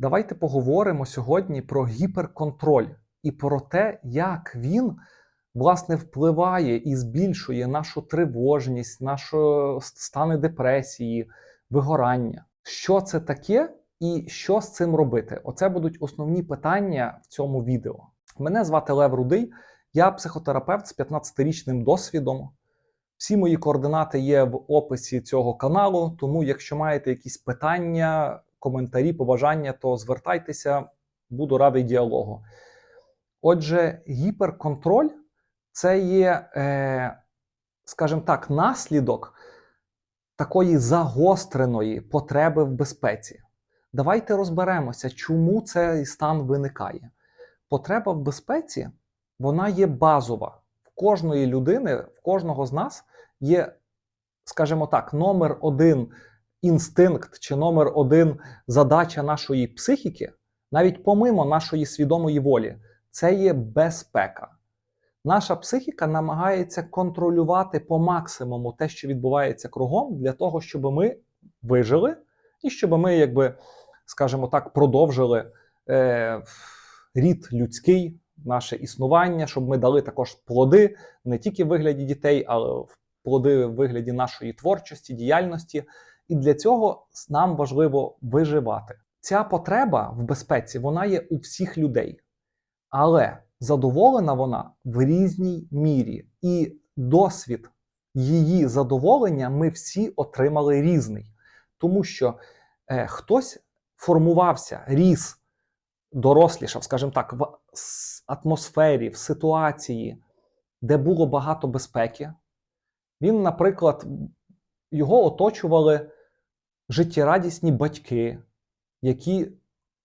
Давайте поговоримо сьогодні про гіперконтроль і про те, як він власне впливає і збільшує нашу тривожність, наші стани депресії, вигорання. Що це таке і що з цим робити? Оце будуть основні питання в цьому відео. Мене звати Лев Рудий, я психотерапевт з 15-річним досвідом. Всі мої координати є в описі цього каналу, тому якщо маєте якісь питання, коментарі, побажання, то звертайтеся, буду радий діалогу. Отже, гіперконтроль це є, е, скажімо так, наслідок такої загостреної потреби в безпеці. Давайте розберемося, чому цей стан виникає. Потреба в безпеці вона є базова. В кожної людини, в кожного з нас є, скажімо так, номер один інстинкт чи номер один задача нашої психіки, навіть помимо нашої свідомої волі, це є безпека. Наша психіка намагається контролювати по максимуму те, що відбувається кругом, для того, щоб ми вижили, і щоб ми, якби, скажімо так, продовжили е, рід людський, наше існування, щоб ми дали також плоди не тільки в вигляді дітей, але в плоди в вигляді нашої творчості, діяльності. І для цього нам важливо виживати. Ця потреба в безпеці вона є у всіх людей, але задоволена вона в різній мірі, і досвід її задоволення ми всі отримали різний, тому що е, хтось формувався, ріс, дорослішав, скажімо так, в атмосфері, в ситуації, де було багато безпеки. Він, наприклад, його оточували життєрадісні батьки, які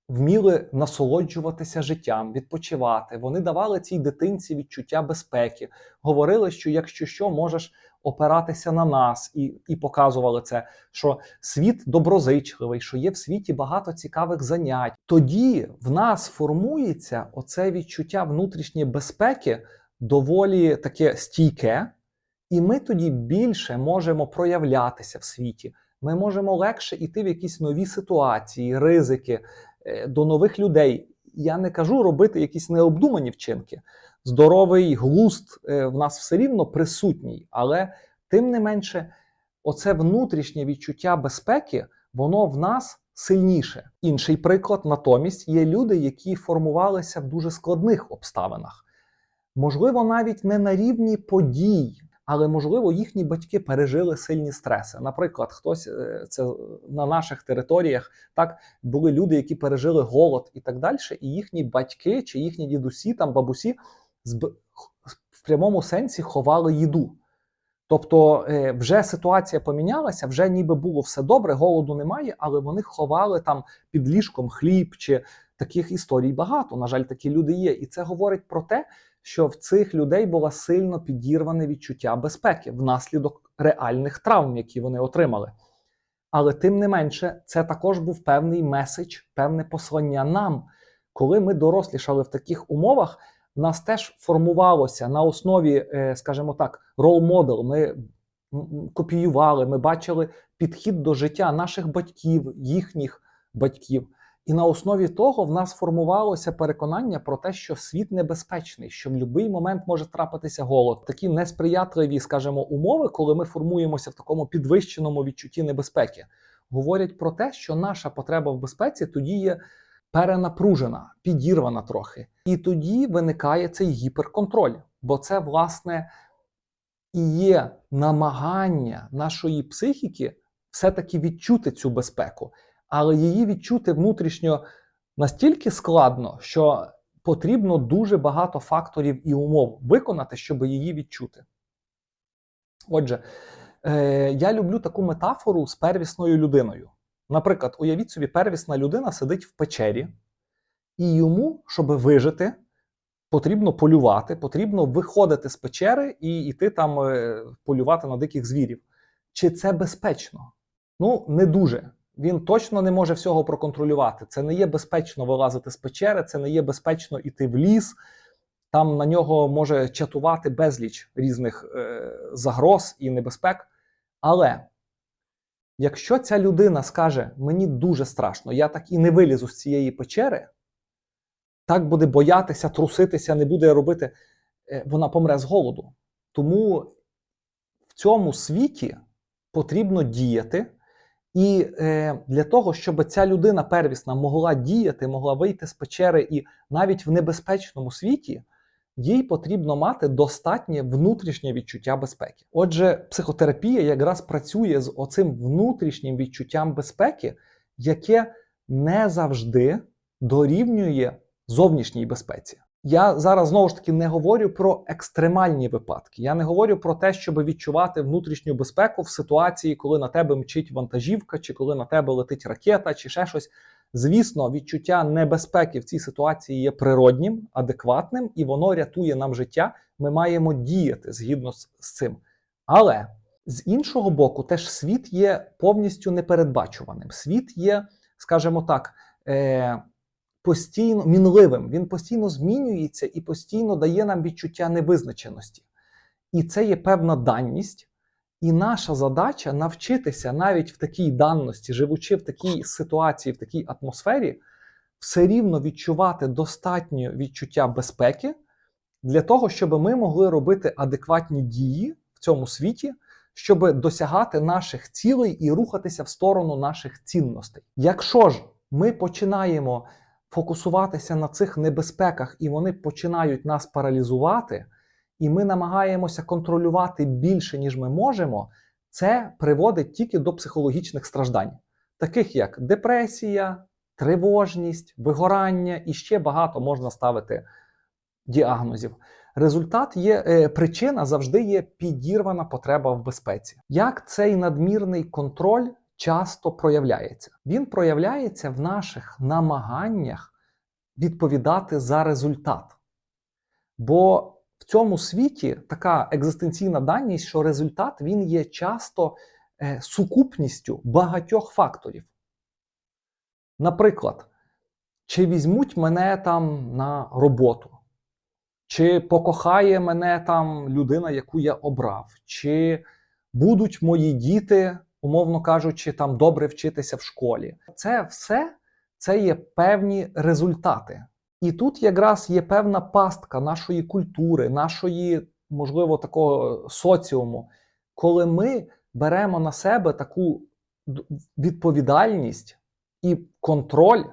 вміли насолоджуватися життям, відпочивати. Вони давали цій дитинці відчуття безпеки, говорили, що якщо що, можеш опиратися на нас, і, і показували це, що світ доброзичливий, що є в світі багато цікавих занять. Тоді в нас формується оце відчуття внутрішньої безпеки доволі таке стійке. І ми тоді більше можемо проявлятися в світі. Ми можемо легше йти в якісь нові ситуації, ризики е, до нових людей. Я не кажу робити якісь необдумані вчинки. Здоровий глуст е, в нас все рівно присутній, але тим не менше, оце внутрішнє відчуття безпеки, воно в нас сильніше. Інший приклад натомість є люди, які формувалися в дуже складних обставинах. Можливо, навіть не на рівні подій, але можливо їхні батьки пережили сильні стреси. Наприклад, хтось е, це на наших територіях так були люди, які пережили голод і так далі, і їхні батьки чи їхні дідусі, там бабусі в прямому сенсі ховали їду. Тобто е, вже ситуація помінялася, вже ніби було все добре, голоду немає, але вони ховали там під ліжком хліб чи таких історій багато. На жаль, такі люди є. І це говорить про те, що в цих людей було сильно підірване відчуття безпеки внаслідок реальних травм, які вони отримали. Але тим не менше, це також був певний меседж, певне послання нам. Коли ми дорослішали в таких умовах, в нас теж формувалося на основі, е, скажімо так, рол-модел. Ми копіювали, ми бачили підхід до життя наших батьків, їхніх батьків. І на основі того в нас формувалося переконання про те, що світ небезпечний, що в будь-який момент може трапитися голод. Такі несприятливі, скажімо, умови, коли ми формуємося в такому підвищеному відчутті небезпеки, говорять про те, що наша потреба в безпеці тоді є перенапружена, підірвана трохи. І тоді виникає цей гіперконтроль, бо це, власне, і є намагання нашої психіки все-таки відчути цю безпеку але її відчути внутрішньо настільки складно, що потрібно дуже багато факторів і умов виконати, щоб її відчути. Отже, е, я люблю таку метафору з первісною людиною. Наприклад, уявіть собі, первісна людина сидить в печері, і йому, щоб вижити, потрібно полювати, потрібно виходити з печери і йти там е, полювати на диких звірів. Чи це безпечно? Ну, не дуже він точно не може всього проконтролювати. Це не є безпечно вилазити з печери, це не є безпечно йти в ліс. Там на нього може чатувати безліч різних е, загроз і небезпек. Але Якщо ця людина скаже, мені дуже страшно, я так і не вилізу з цієї печери, так буде боятися, труситися, не буде робити, е, вона помре з голоду. Тому в цьому світі потрібно діяти. І е, для того, щоб ця людина первісна могла діяти, могла вийти з печери, і навіть в небезпечному світі їй потрібно мати достатнє внутрішнє відчуття безпеки. Отже, психотерапія якраз працює з оцим внутрішнім відчуттям безпеки, яке не завжди дорівнює зовнішній безпеці. Я зараз знову ж таки не говорю про екстремальні випадки. Я не говорю про те, щоб відчувати внутрішню безпеку в ситуації, коли на тебе мчить вантажівка, чи коли на тебе летить ракета, чи ще щось. Звісно, відчуття небезпеки в цій ситуації є природнім, адекватним, і воно рятує нам життя. Ми маємо діяти згідно з, з цим. Але з іншого боку, теж світ є повністю непередбачуваним. Світ є, скажімо так, е, постійно мінливим. Він постійно змінюється і постійно дає нам відчуття невизначеності. І це є певна даність. І наша задача навчитися навіть в такій даності, живучи в такій ситуації, в такій атмосфері, все рівно відчувати достатнє відчуття безпеки для того, щоб ми могли робити адекватні дії в цьому світі, щоб досягати наших цілей і рухатися в сторону наших цінностей. Якщо ж ми починаємо фокусуватися на цих небезпеках, і вони починають нас паралізувати і ми намагаємося контролювати більше, ніж ми можемо, це приводить тільки до психологічних страждань, таких як депресія, тривожність, вигорання і ще багато можна ставити діагнозів. Результат є е, причина завжди є підірвана потреба в безпеці. Як цей надмірний контроль часто проявляється? Він проявляється в наших намаганнях відповідати за результат. Бо в цьому світі така екзистенційна даність, що результат він є часто е, сукупністю багатьох факторів. Наприклад, чи візьмуть мене там на роботу, чи покохає мене там людина, яку я обрав, чи будуть мої діти, умовно кажучи, там добре вчитися в школі. Це все це є певні результати. І тут якраз є певна пастка нашої культури, нашої, можливо, такого соціуму, коли ми беремо на себе таку відповідальність і контроль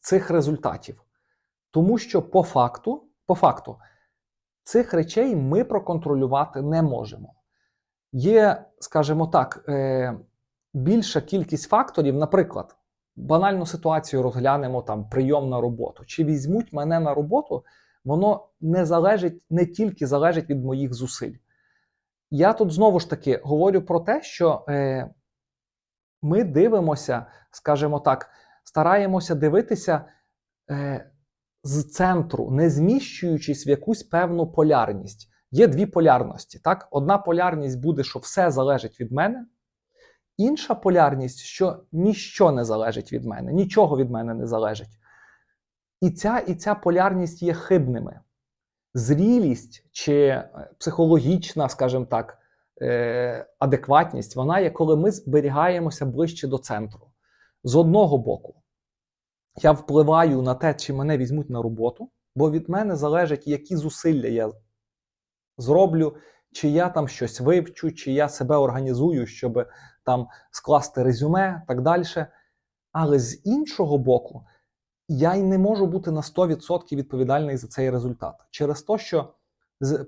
цих результатів. Тому що по факту, по факту, цих речей ми проконтролювати не можемо. Є, скажімо так, е, більша кількість факторів, наприклад банальну ситуацію розглянемо там прийом на роботу. Чи візьмуть мене на роботу, воно не залежить, не тільки залежить від моїх зусиль. Я тут знову ж таки говорю про те, що е, ми дивимося, скажімо так, стараємося дивитися е, з центру, не зміщуючись в якусь певну полярність. Є дві полярності. Так? Одна полярність буде, що все залежить від мене, Інша полярність, що ніщо не залежить від мене, нічого від мене не залежить. І ця і ця полярність є хибними. Зрілість чи е, психологічна, скажімо так, е, адекватність, вона є, коли ми зберігаємося ближче до центру. З одного боку, я впливаю на те, чи мене візьмуть на роботу, бо від мене залежить, які зусилля я зроблю, чи я там щось вивчу, чи я себе організую, щоб там скласти резюме, так далі. Але з іншого боку, я й не можу бути на 100% відповідальний за цей результат. Через те, що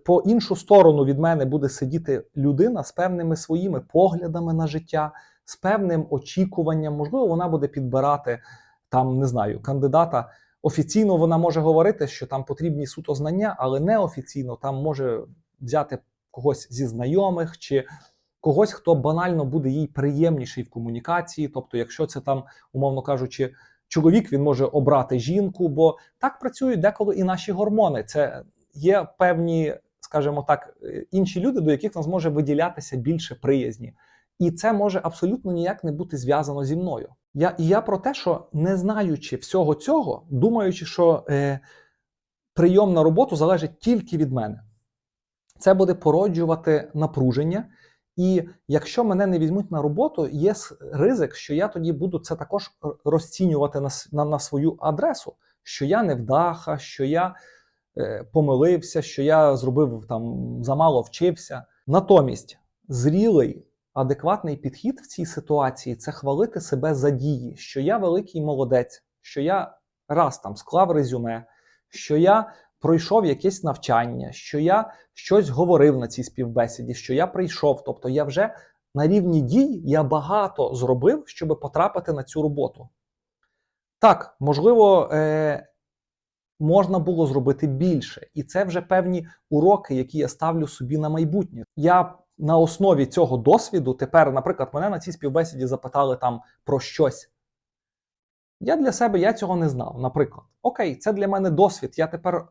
по іншу сторону від мене буде сидіти людина з певними своїми поглядами на життя, з певним очікуванням. Можливо, вона буде підбирати там, не знаю, кандидата. Офіційно вона може говорити, що там потрібні суто знання, але неофіційно там може взяти когось зі знайомих чи когось, хто банально буде їй приємніший в комунікації. Тобто, якщо це там, умовно кажучи, чоловік він може обрати жінку, бо так працюють деколи і наші гормони. Це є певні, скажімо так, інші люди, до яких нас може виділятися більше приязні. І це може абсолютно ніяк не бути зв'язано зі мною. Я і я про те, що не знаючи всього цього, думаючи, що е, прийом на роботу залежить тільки від мене, це буде породжувати напруження І якщо мене не візьмуть на роботу, є ризик, що я тоді буду це також розцінювати на, на, на свою адресу, що я невдаха, що я е, помилився, що я зробив там замало вчився. Натомість, зрілий, адекватний підхід в цій ситуації це хвалити себе за дії, що я великий молодець, що я раз там склав резюме, що я пройшов якесь навчання, що я щось говорив на цій співбесіді, що я прийшов. Тобто я вже на рівні дій я багато зробив, щоб потрапити на цю роботу. Так, можливо, е, можна було зробити більше, і це вже певні уроки, які я ставлю собі на майбутнє. Я на основі цього досвіду тепер, наприклад, мене на цій співбесіді запитали там про щось. Я для себе я цього не знав. Наприклад, окей, це для мене досвід. Я тепер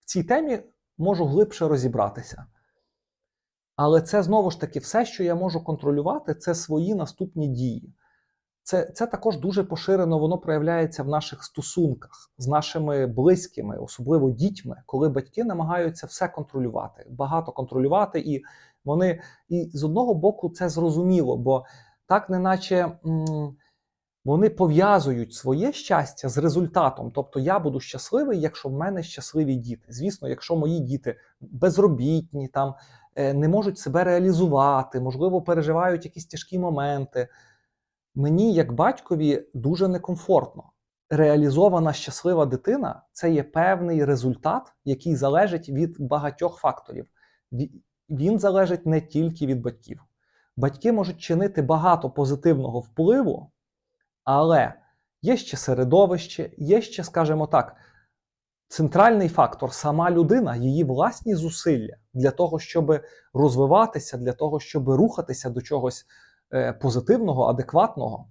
в цій темі можу глибше розібратися. Але це знову ж таки все, що я можу контролювати, це свої наступні дії. Це, це також дуже поширено, воно проявляється в наших стосунках з нашими близькими, особливо дітьми, коли батьки намагаються все контролювати, багато контролювати, і вони і з одного боку це зрозуміло, бо так, неначе вони пов'язують своє щастя з результатом. Тобто я буду щасливий, якщо в мене щасливі діти. Звісно, якщо мої діти безробітні, там е, не можуть себе реалізувати, можливо, переживають якісь тяжкі моменти. Мені, як батькові, дуже некомфортно. Реалізована щаслива дитина це є певний результат, який залежить від багатьох факторів. Ві- Він залежить не тільки від батьків. Батьки можуть чинити багато позитивного впливу, але є ще середовище, є ще, скажімо так, центральний фактор сама людина, її власні зусилля для того, щоб розвиватися, для того, щоб рухатися до чогось е, позитивного, адекватного.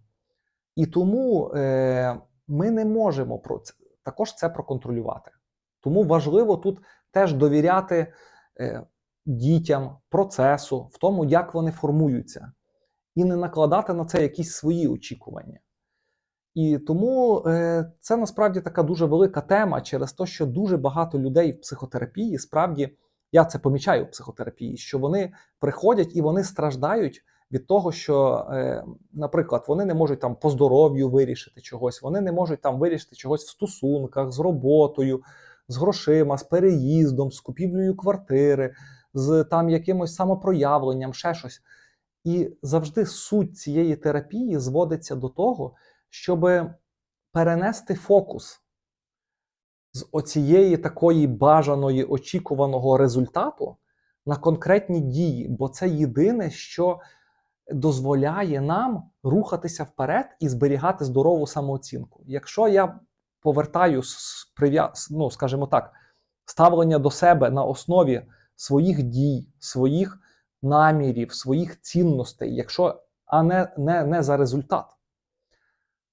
І тому е, ми не можемо про це, також це проконтролювати. Тому важливо тут теж довіряти е, дітям, процесу, в тому, як вони формуються, і не накладати на це якісь свої очікування. І тому е, це насправді така дуже велика тема через те, що дуже багато людей в психотерапії, справді, я це помічаю в психотерапії, що вони приходять і вони страждають від того, що, е, наприклад, вони не можуть там по здоров'ю вирішити чогось, вони не можуть там вирішити чогось в стосунках з роботою, з грошима, з переїздом, з купівлею квартири, з там якимось самопроявленням, ще щось. І завжди суть цієї терапії зводиться до того, щоб перенести фокус з оцієї такої бажаної очікуваного результату на конкретні дії, бо це єдине, що дозволяє нам рухатися вперед і зберігати здорову самооцінку. Якщо я повертаю ну, скажімо так, ставлення до себе на основі своїх дій, своїх намірів, своїх цінностей, якщо а не, не, не за результат,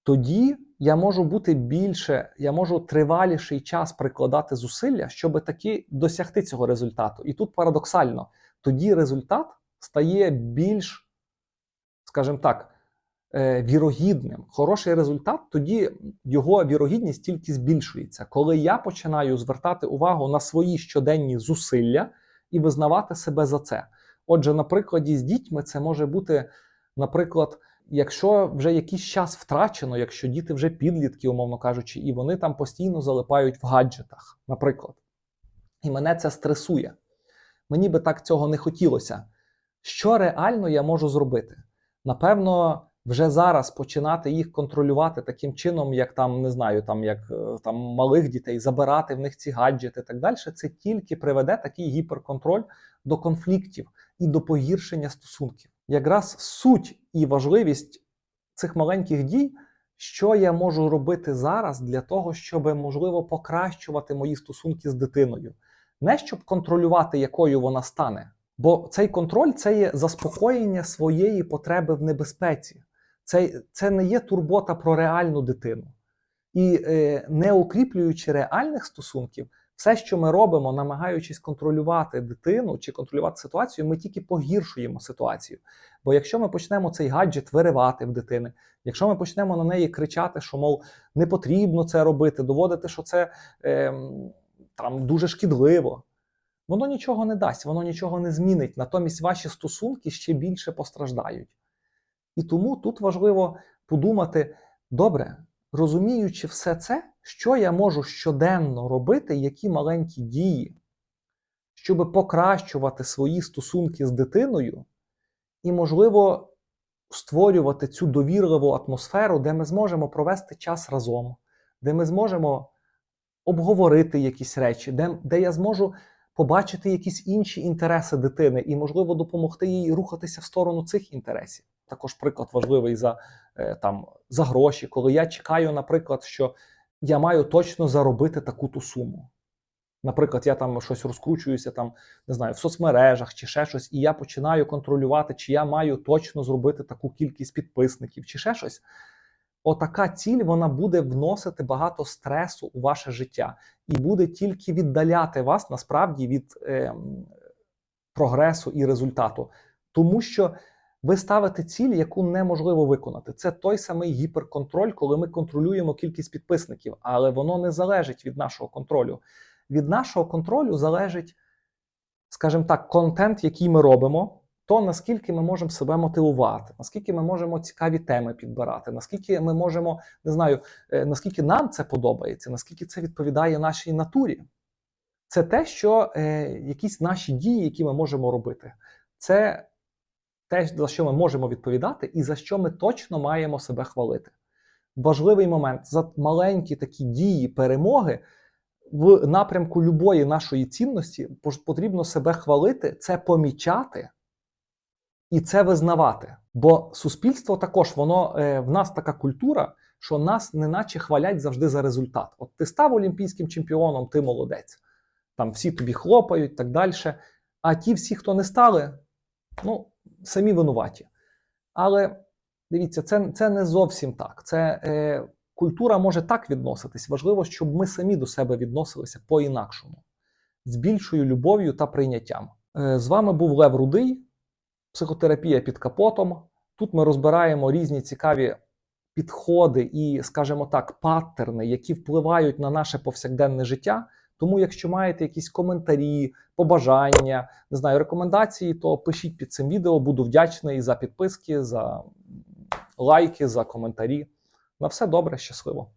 тоді я можу бути більше, я можу триваліший час прикладати зусилля, щоб таки досягти цього результату. І тут парадоксально, тоді результат стає більш, скажімо так, е, вірогідним. Хороший результат, тоді його вірогідність тільки збільшується, коли я починаю звертати увагу на свої щоденні зусилля і визнавати себе за це. Отже, на прикладі з дітьми це може бути, наприклад, якщо вже якийсь час втрачено, якщо діти вже підлітки, умовно кажучи, і вони там постійно залипають в гаджетах, наприклад. І мене це стресує. Мені би так цього не хотілося. Що реально я можу зробити? Напевно, вже зараз починати їх контролювати таким чином, як там не знаю, там як е, там малих дітей, забирати в них ці гаджети так далі, це тільки приведе такий гіперконтроль до конфліктів і до погіршення стосунків. Якраз суть і важливість цих маленьких дій, що я можу робити зараз для того, щоб можливо покращувати мої стосунки з дитиною, не щоб контролювати, якою вона стане. Бо цей контроль це є заспокоєння своєї потреби в небезпеці. Це, це не є турбота про реальну дитину. І е, не укріплюючи реальних стосунків, все, що ми робимо, намагаючись контролювати дитину чи контролювати ситуацію, ми тільки погіршуємо ситуацію. Бо якщо ми почнемо цей гаджет виривати в дитини, якщо ми почнемо на неї кричати, що мов не потрібно це робити, доводити, що це е, там дуже шкідливо, воно нічого не дасть, воно нічого не змінить. Натомість ваші стосунки ще більше постраждають. І тому тут важливо подумати: добре, розуміючи все це, що я можу щоденно робити, які маленькі дії, щоб покращувати свої стосунки з дитиною, і, можливо, створювати цю довірливу атмосферу, де ми зможемо провести час разом, де ми зможемо обговорити якісь речі, де, де я зможу побачити якісь інші інтереси дитини і, можливо, допомогти їй рухатися в сторону цих інтересів. Також приклад важливий за, е, там, за гроші, коли я чекаю, наприклад, що я маю точно заробити таку-ту суму. Наприклад, я там щось розкручуюся там, не знаю, в соцмережах чи ще щось, і я починаю контролювати, чи я маю точно зробити таку кількість підписників, чи ще щось. Отака ціль вона буде вносити багато стресу у ваше життя і буде тільки віддаляти вас насправді від е, прогресу і результату, тому що ви ставите ціль, яку неможливо виконати. Це той самий гіперконтроль, коли ми контролюємо кількість підписників, але воно не залежить від нашого контролю. Від нашого контролю залежить, скажімо так, контент, який ми робимо, то наскільки ми можемо себе мотивувати, наскільки ми можемо цікаві теми підбирати, наскільки ми можемо, не знаю, е, наскільки нам це подобається, наскільки це відповідає нашій натурі. Це те, що е, якісь наші дії, які ми можемо робити, це те, за що ми можемо відповідати, і за що ми точно маємо себе хвалити. Важливий момент за маленькі такі дії перемоги в напрямку любої нашої цінності потрібно себе хвалити, це помічати і це визнавати. Бо суспільство також воно е, в нас така культура, що нас неначе хвалять завжди за результат. От ти став олімпійським чемпіоном, ти молодець. Там всі тобі хлопають, так далі. А ті всі, хто не стали, ну, самі винуваті. Але дивіться, це це не зовсім так. Це е, Культура може так відноситись. Важливо, щоб ми самі до себе відносилися по-інакшому, з більшою любов'ю та прийняттям. Е, з вами був Лев Рудий, психотерапія під капотом. Тут ми розбираємо різні цікаві підходи і, скажімо так, паттерни, які впливають на наше повсякденне життя. Тому, якщо маєте якісь коментарі, побажання, не знаю, рекомендації, то пишіть під цим відео. Буду вдячний за підписки, за лайки, за коментарі. На все добре, щасливо.